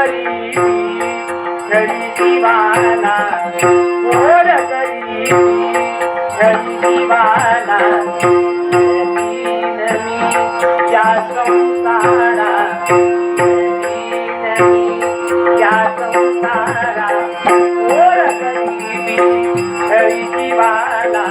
गरीबी गरीबीवाला घोर गरीबी गरीबीवाला दीन मी या संसारा दीन मी या संसारा घोर गरीबी गरीबीवाला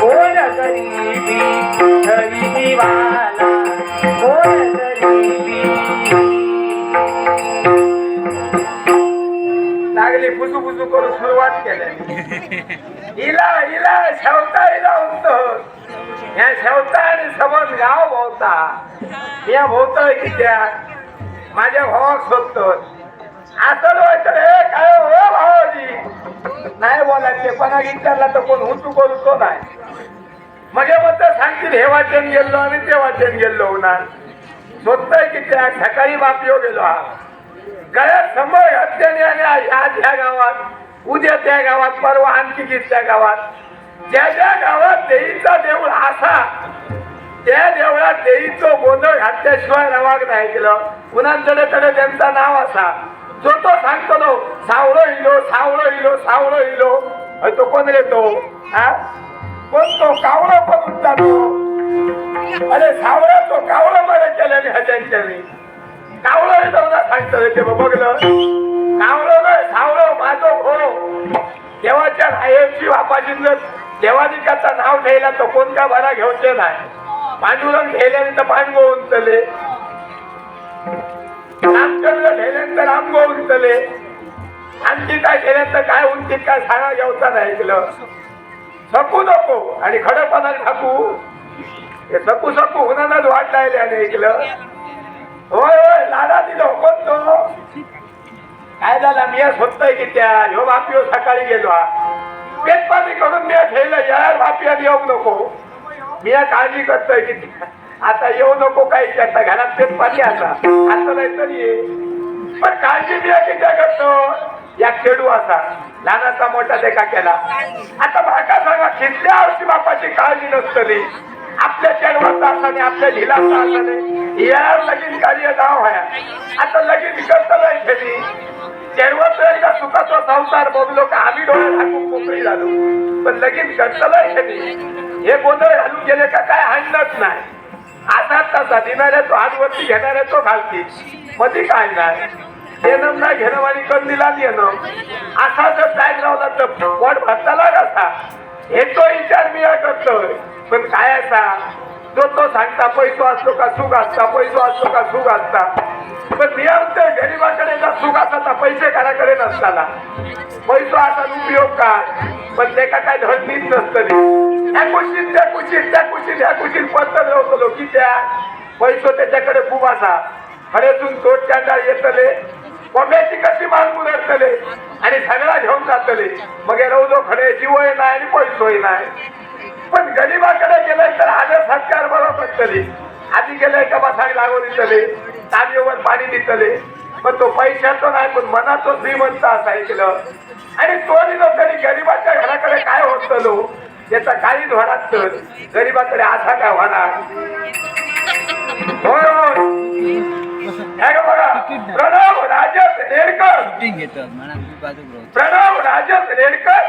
घोर गरीबी गरीबीवाला घोर गरीबी उजू करून सुरुवात केली. हिला हिला शेवता हिला उमत या शेवता आणि समज गाव भोवता या भोवतोय कित्या? माझ्या भावाक सोडतो. असं व्हायचं रे काय हो भावाजी? नाही बोलायचे. पण विचारला तर कोण हुतू बोलतो नाही. मग मग सांगतील हे वाचन गेलो आणि ते वाचन गेलो. ना शोधतोय कित्या? सकाळी बापियो गेलो. हा गळ्यात समोर घातल्याने आणि आज ह्या गावात उद्या त्या गावात परवा आणखी त्या गावात. ज्या ज्या गावात देईचा देऊळ असा त्या देवळात देईचो गोंधळ घातल्याशिवाय रवाग नाही केलं. कुणाकडे कडे त्यांचा नाव असा. जो तो सांगतो तो सावळो इलो सावळो इलो सावळो इलो तो कोण येतो हा? कोण तो? कावळा पण उठला तो. अरे सावळा तो कावळा मला केल्याने ह्याच्याने कावळं समजा सांगतं ते बघलं? कावळं नाही सावळं माझं हो देवाच्या नायची बापाजीनं देवादिकाचं नाव ठेवला तर कोणत्या भरा घेऊचे नाही पांडुरंग ठेवल्यानंतर पांडव उंचले. रामचंद्र ठेवल्यानंतर राम उंचले. आणखी काय केल्यानंतर काय उंचीत काय सांगा घेऊचा नाही ऐकलं? सकू नको. आणि खडपणाने ठाकू हे सकू सकू हुनानच वाट लायल्याने ऐकलं. होय होय लाडा दिलो कोण तो काय झाला? मी स्वतः की त्या ह्यो बापियो सकाळी गेलो हा. पेटपाणी करून मी ठेवलं यार बापिया येऊ नको. मी काळजी करतोय की आता येऊ नको काही करता घरात पेटपाणी आता. आता नाही तरी ये. पण काळजी मी किती करतो. या खेडू असा. लहानाचा मोठा देखा केला. आता माका सांगा कितल्या वर्षी बापाची काळजी नसतली. आपल्या चेडवाचा असाने आपल्या झिलाचा असाने. यार लगीन कार्य नाव आहे. आता लगीन करता नाही खेळी चेडवाचा एकदा सुखाचा संसार बघलो का? आम्ही डोळे झाकून मोकळी झालो. पण लगीन करतलाय नाही हे गोंधळ घालून गेले का काय हाणलंच नाही. आता तसा देणाऱ्या तो हातवरती घेणाऱ्या तो घालती. मधी काय नाही. देणं नाही घेणं आणि कंदीला येणं असा जर काय लावला तर पोट भरताला कसा हे तो विचार मी करतोय. पण काय असा? जो तो सांगता पैसो असतो का सुख असता पैसो असतो का सुख असता. पण मी म्हणतोय गरीबाकडे जर सुख असता तर पैसे घराकडे नसताना. पैसो असा उपयोग काय? पण ते काय धडनीच नसतली ह्या कुशीत त्या कुशीत त्या कुशीत ह्या कुशीत पत्तर होतो की त्या. पैसो त्याच्याकडे खूप असा. खडेतून तोट चांडाळ येतले. कोंब्याची कशी मागून उरतले आणि सगळा घेऊन जातले. मग हे रवलो खडे जीवय नाही आणि पैसोही नाही. पण गरीबाकडे गेलंय तर आज सत्कार बरोबर तले आधी गेलंय का बसाय लागून दिसले तांबेवर पाणी दिसले पण तो पैशाचं नाही पण मनाचं श्रीमंत असा ऐकलं. आणि तो दिलो तरी गरीबाच्या घराकडे काय होतलो त्याचा काही धोडात तर गरीबाकडे असा काय होणार? प्रणव राजत बाजू बरोबर प्रणव राजत रेडकर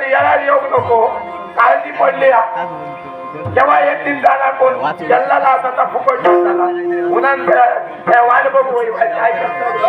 होणारे असतं याला येऊ नको. काळजी पडली तेव्हा येतील जाणार कोण त्यांना असा तर फुकट झाला उन्हान वाट बघू काय करतो?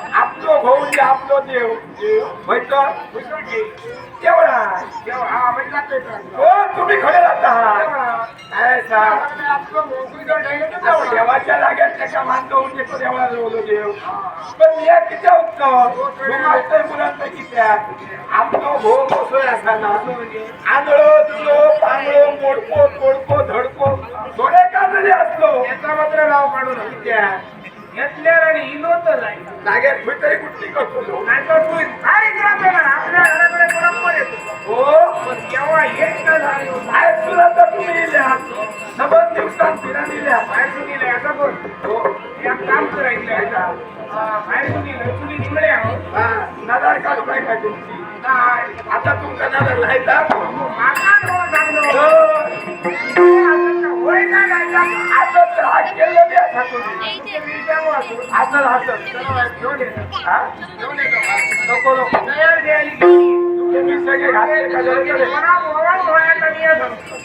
आपलो भाऊ जे आपलो देव. होयतो केवढा हो तुम्ही खडे राहता. काय सांग देवाच्या जाग्यात त्याच्या मानतो घेतो देवाला रोवलो देव. पण मी किती उठतो झुमाटतोय मुलांचं कित्या आपलो भाऊ बसोय असताना ना आंधळो तुलो पांगळो मोडको तोडको धडको थोडे का जरी असलो. याचा मात्र नाव काढू नका त्या घेतल्यावर आणि इनोत जाईल जाग्यात कुठेतरी कुठली करतो नाही तर तू काय इकडं पेला आपल्या घराकडे बरोबर येतो? हो. पण केव्हा हेच काय झालं बाहेर सुद्धा तर तुम्ही लिहा सबंध दिवसात फिरा लिहिल्या बाहेर सुनील याचा पण हो. एक काम करायचं आहे बाहेर सुनील तुम्ही तिकडे आहोत हा. नजर काढू काय काय तुमची? आता तुमचा माका कोण सांगलो हो होय काय गायचा असं त्रास हा असं असं नको नको तयार द्यायला गेली तुम्ही मोबाईल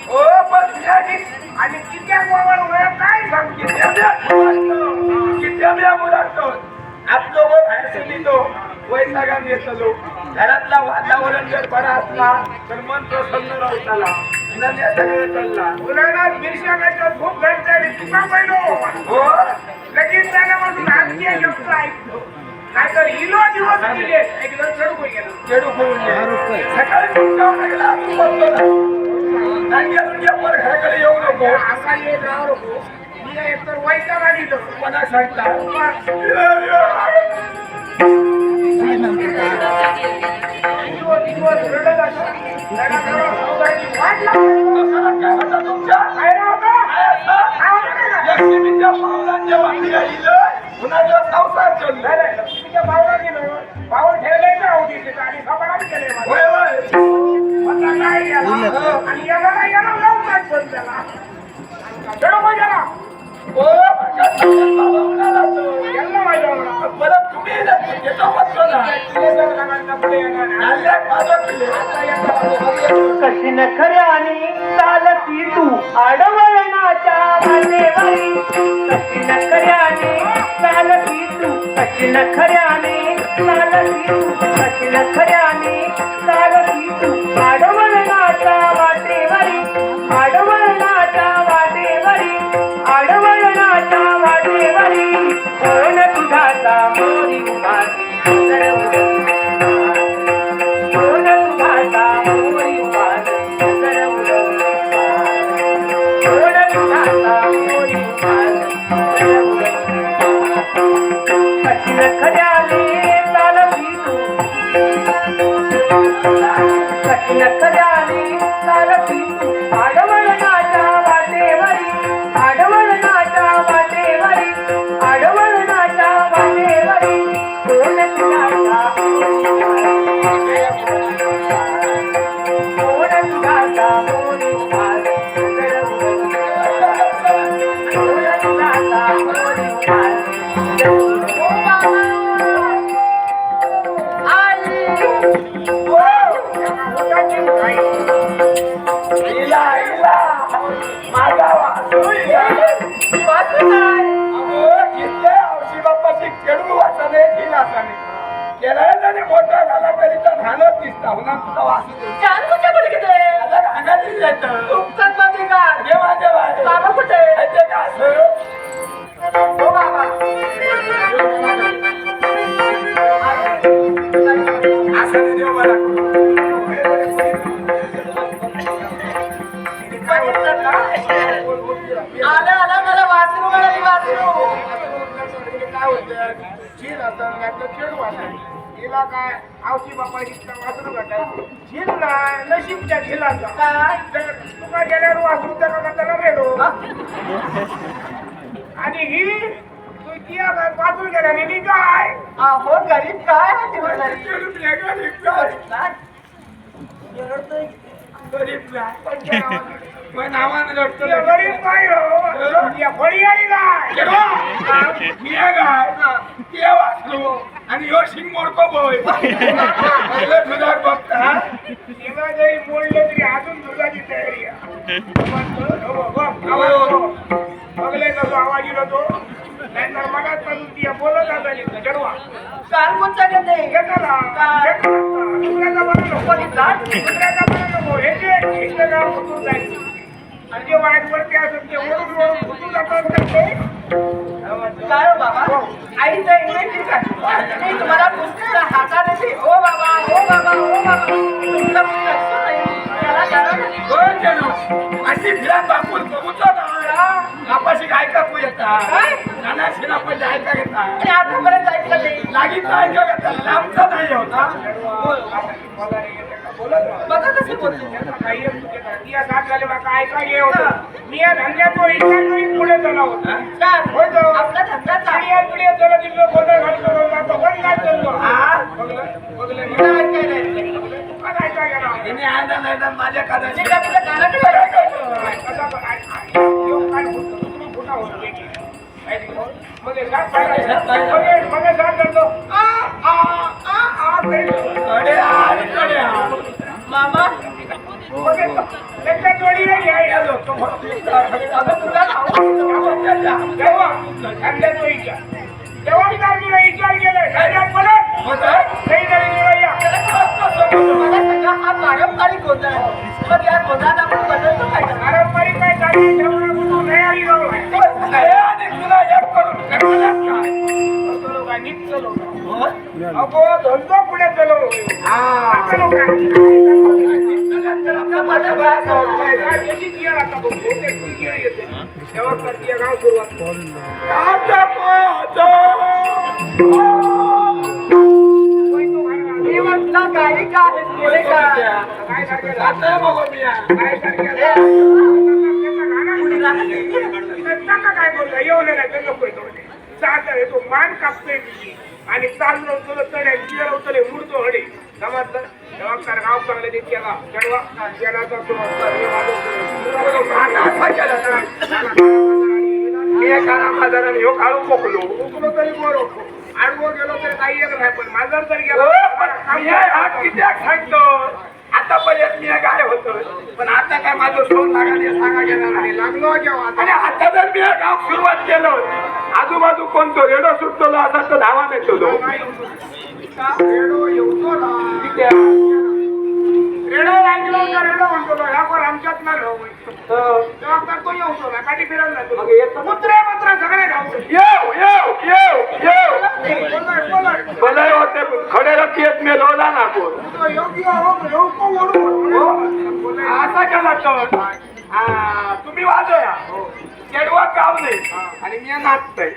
हो पण त्याची आपलो व बाहेर येतलो घरातला वातावरण जर बरा असला तर मन प्रसन्न राहताला मुलांना बिरशाकाच्या खूप आणि तुका पहिलो. हो? लगेच झाल्यापासून आजचे शब्द ऐकतो. नाहीतर इलो दिवस गेले. एकदम चढू गेलो. सकाळी तुमच्या घराकडे येऊ नको. असा येत राहू नको मी एकतर वैताग तर मला सांगता? दिवस दिवस रडत लक्ष्मीच्या पावलांच्या संसार लक्ष्मीच्या ठेवलंय ना होती आणि केले होय होय आणि याला नाही याला पण त्याला मग याला ओ, माहिती परत तुम्ही घेतो म्हणतो चालती तू आडवळणाच्या वाटेवरी कशी नखऱ्याने चालती तू कशी नखऱ्याने चालती तू कशी नखऱ्याने चालती तू नाचाने केलाय त्याने मोठा झाला तरी तर घालत दिसता हो ना तुझा वासू आता येतं. ते का असं? असं नाही देव मला. आलं. वाचरू काय होतं झील हिला आवशी बापाची वासरू घटायचं झील ना नशीबच्या झिलाचा काय तर तुका गेल्यावर वासरू त्याला त्याला रेडो आणि ही तू ती आता वाचून गेल्या आणि नी काय अहो गरीब काय? तुला गरीब? गरीब नाही, नाही. गरीब नाही. त्या नावाने- त्या गरीब काय हो. या फळी काय केव्हा? मी आहे काय? ते वाचलो आणि ह्यो शिंग मोडको बोय पहिलं दुधात बघता. तेव्हा जरी मोडलं तरी अजून दुधाची तयारी बघले कसो आवाज येलो तो. नाहीतर मगाच पासून ती बोलत असाली चढवा काल कोणता घेते घेतला दुसऱ्याचा नको. दुसऱ्याचा हे जे गाव जायचं आणि जे वाईट वरती असत ते ओढून ओढून कुठून जातात तर ते काय हो बाबा? आईचं ठीक आहे मी तुम्हाला पुस्तक हातात देते. ओ बाबा ओ बाबा ओ बाबा. तुमचं जण अशी बापून बघूचो काय कापू येतात काय? नाना शिना पण ऐका घेतात आणि आतापर्यंत ऐकलं नाही. लागीत ऐका घेतात लांबचा नाही होता. बघा कसं बोलतो मी या धंद्यातो इच्छा करून पुढे झाला होता. आपला धंदा आणि या पुढे झाला तिथलं गोंधळ घालतो तो पण काय चालतो हा? बघलं? बघलं? मला ऐकायला काय गेला? नाही माझ्या कानाकडे. कसा काय होतं? तुम्ही होता. काय? मग. मग हे- मग या. मला सगळा हा पारंपरिक गोंधळ आहे मग या गोंधळात आपण बदलतो काय करणार? पारंपरिक काय चालली तेव्हा कुठून नाही आली गाव. हे आणि तुला एक करून करवल्यात काय? चलो काय, नीट चलो. अगो, धंदो पुढे चलो. चलो काय. आपलं माझं बाळ सोडलं. काय याची गिअर आता बघ, बहुतेक ती गिअर येते. तेव्हा करते गाव सुरुवात आता पोहोचो. होय तो घालला. मी म्हटलं गाडी का आहे गेले का काय सारखेला? आता बघू मी या. काय सारखेला? त्याचा गाणा कुठे झाला? नका काय बोलला येऊ नये नाही तर येतो चालतं तो मान कापतोय आणि चाललो तुला चढ्या चिर मुडतो हडे. समजलं? जबाबदार गाव चांगले ते केला चढवा केला तर. तो मी ह्यो काळू मोकलो उकलो तरी बरो आडवं गेलो तरी काही एक नाही पण माझा जर गेलो. गेला किती सांगतो आतापर्यंत मी काय होतो. पण आता काय माझं सोन लागायला सांगा गेला नाही. लागलो जेव्हा आणि आता जर मी गाव सुरुवात केलं आजूबाजू कोणतो? रेडो सुटतो असा तर धावा नेतो तो. रेडो येऊतो रेडो का रेडो म्हणतो ना ह्या कोण आमच्यात ना तेव्हा तर तो येऊतो ना काठी फिरायला जातो. मुत्रे मुत्रे सगळे धावतो येऊ येऊ येऊ येऊ. बोलणार बोलणार भले होते खडे रखियत मी लोला ना कोण? तो योग्य हो योग्य ओढून असा केला तर हा तुम्ही वाजया हो. केडवा गाव नाही. आणि मी नाचतय.